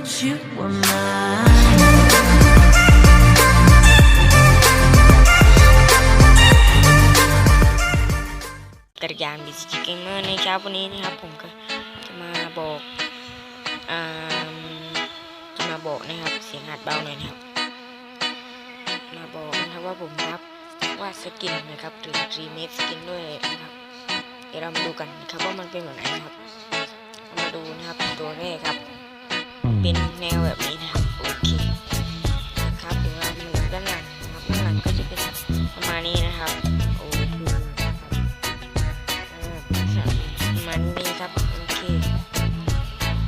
that you were mine. กระยานบิสกิเกมเมอร์ในเช้าวันนี้นะครับผมก็จะมาบอกอจะมาบอกนะครับเสียงหัดเบาหน่อยนะครับ มาบอกนะครับว่าผมรับวาดสกินนะครับหรือรีเมคสกินด้วยนะครับเดี๋ยวเรามาดูกันนะครับว่ามันเป็นแบบไหนนะครับ มาดูนะครับตัวแรกครับ เป็นแนวแบบนี้นะครับโอเคนะครับเดี๋ยวเรามาดูด้านหลังนะครับด้านหลังก็จะเป็นประมาณนี้นะครับโอเคนะครับอ่าประมาณนี้ครับโอเค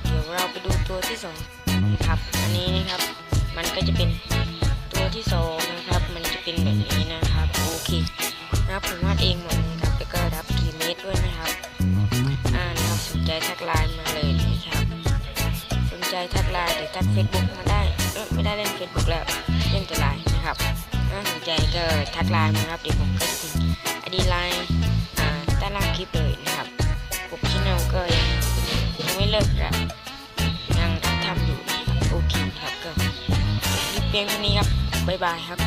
เดี๋ยวเราไปดูตัวที่สองครับอันนี้นะครับ มันก็จะเป็นตัวที่สองนะครับ มันจะเป็นแบบนี้นะครับโอเคนะครับผมวาดเองหมดเลยครับแล้วก็รับทีเมตด้วยนะครับอ่านะครับสนใจทักไลน์มา ทักไลน์หรือทักเฟซบุ๊กมาได้เออไม่ได้เล่นเฟซบุ๊กแล้วเล่นแต่ไลน์นะครับถ้าสนใจก็ทักไลน์มาครับเดี๋ยวผมก็จะทิ้อดีไลน์ด้านล่างคลิปเลยนะครับผมชแนลก็ยังไม่เลิกครับยังทำอยู่โอเคครับก็คลิปเพียงเท่านี้ครับบ๊ายบายครับ